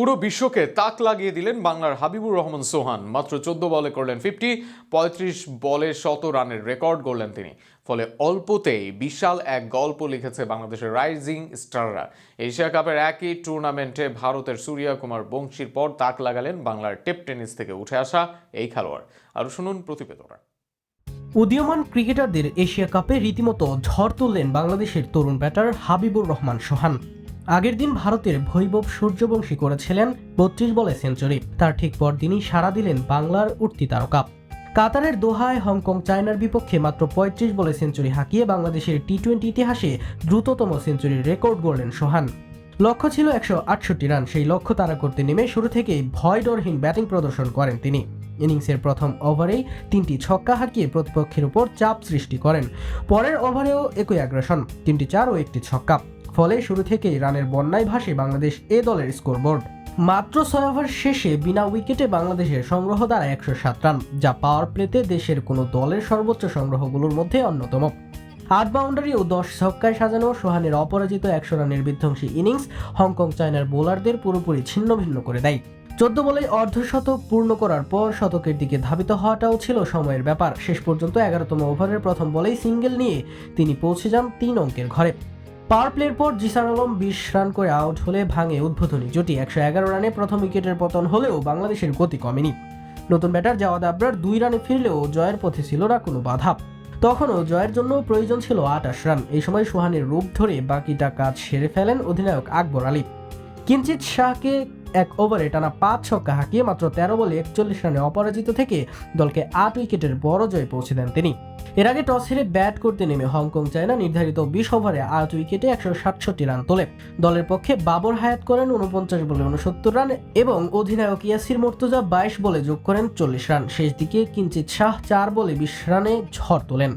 পুরো বিশ্বকে তাক লাগিয়ে দিলেন বাংলার হাবিবুর রহমান সোহান। মাত্র চোদ্দ বলে করলেন ফিফটি, পঁয়ত্রিশ বলে শত রানের রেকর্ড গড়লেন তিনি। ফলে অল্পতেই বিশাল এক গল্প লিখেছে বাংলাদেশের রাইজিং স্টাররা। এশিয়া কাপের একই টুর্নামেন্টে ভারতের সূর্যা কুমার বংশীর পর তাক লাগালেন বাংলার টেপ টেনিস থেকে উঠে আসা এই খেলোয়াড়। আরও শুনুন প্রতিবেদনা উদীয়মান ক্রিকেটারদের এশিয়া কাপে রীতিমতো ঝড় তুললেন বাংলাদেশের তরুণ ব্যাটার হাবিবুর রহমান সোহান। আগের দিন ভারতের ভৈবব সূর্যবংশী করেছিলেন বত্রিশ বলে সেঞ্চুরি। তার ঠিক পর পরদিনই সাড়া দিলেন বাংলার উঠতি তারকা। কাতারের দোহায়, হংকং, চায়নার বিপক্ষে মাত্র পঁয়ত্রিশ বলে সেঞ্চুরি হাঁকিয়ে বাংলাদেশের টি টোয়েন্টি ইতিহাসে দ্রুততম সেঞ্চুরির রেকর্ড গড়লেন সোহান। লক্ষ্য ছিল একশো আটষট্টি রান, সেই লক্ষ্য তারা করতে নেমে শুরু থেকেই ভয় ডরহীন ব্যাটিং প্রদর্শন করেন তিনি। ইনিংসের প্রথম ওভারেই তিনটি ছক্কা হাঁকিয়ে প্রতিপক্ষের উপর চাপ সৃষ্টি করেন। পরের ওভারেও একই আগ্রাসন, তিনটি চার ও একটি ছক্কা। ফলে শুরু থেকেই রানের বন্যায় ভাসে বাংলাদেশ এ দলের স্কোরবোর্ড। মাত্র ছয় ওভার শেষে বিনা উইকেটে বাংলাদেশের সংগ্রহ দ্বারা একশো সাত রান, যা পাওয়ার প্লেতে দেশের কোনো দলের সর্বোচ্চ সংগ্রহগুলোর মধ্যে অন্যতম। আট বাউন্ডারি ও দশ ছক্কায় সাজানো সোহানের অপরাজিত একশো রানের বিধ্বংসী ইনিংস হংকং চায়নার বোলারদের পুরোপুরি ছিন্ন ভিন্ন করে দেয়। চোদ্দ বলে অর্ধশতক পূর্ণ করার পর শতকের দিকে ধাবিত হওয়াটাও ছিল সময়ের ব্যাপার। শেষ পর্যন্ত এগারোতম ওভারের প্রথম বলেই সিঙ্গেল নিয়ে তিনি পৌঁছে যান তিন অঙ্কের ঘরে। পাওয়ার প্লের পর জিসার আলম বিশ রান করে আউট হলে ভাঙে উদ্বোধনী জুটি। একশো এগারো রানে প্রথম উইকেটের পতন হলেও বাংলাদেশের গতি কমেনি। নতুন ব্যাটার জাওয়াদ আব্রার দুই রানে ফিরলেও জয়ের পথে ছিল না কোনো বাধা। তখনও জয়ের জন্য প্রয়োজন ছিল আটাশ রান। এই সময় সোহানের রূপ ধরে বাকিটা কাজ সেরে ফেলেন অধিনায়ক আকবর আলী। কিঞ্চিত শাহকে এক ওভারে টানা পাঁচ ছক্কা হাঁকিয়ে মাত্র তেরো বলে একচল্লিশ রানে অপরাজিত থেকে দলকে আট উইকেটের বড় জয় পৌঁছে দেন তিনি। এর আগে টস হেরে ব্যাট করতে নেমে হংকং, চায়না নির্ধারিত বিশ ওভারে আট উইকেটে একশো সাতষট্টি রান তোলে। দলের পক্ষে বাবর হায়াত করেন উনপঞ্চাশ বলে উনসত্তর রান এবং অধিনায়ক ইয়াসির মর্তুজা বাইশ বলে যোগ করেন চল্লিশ রান। শেষ দিকে কিঞ্চিত শাহ চার বলে বিশ রানে ঝড় তোলেন।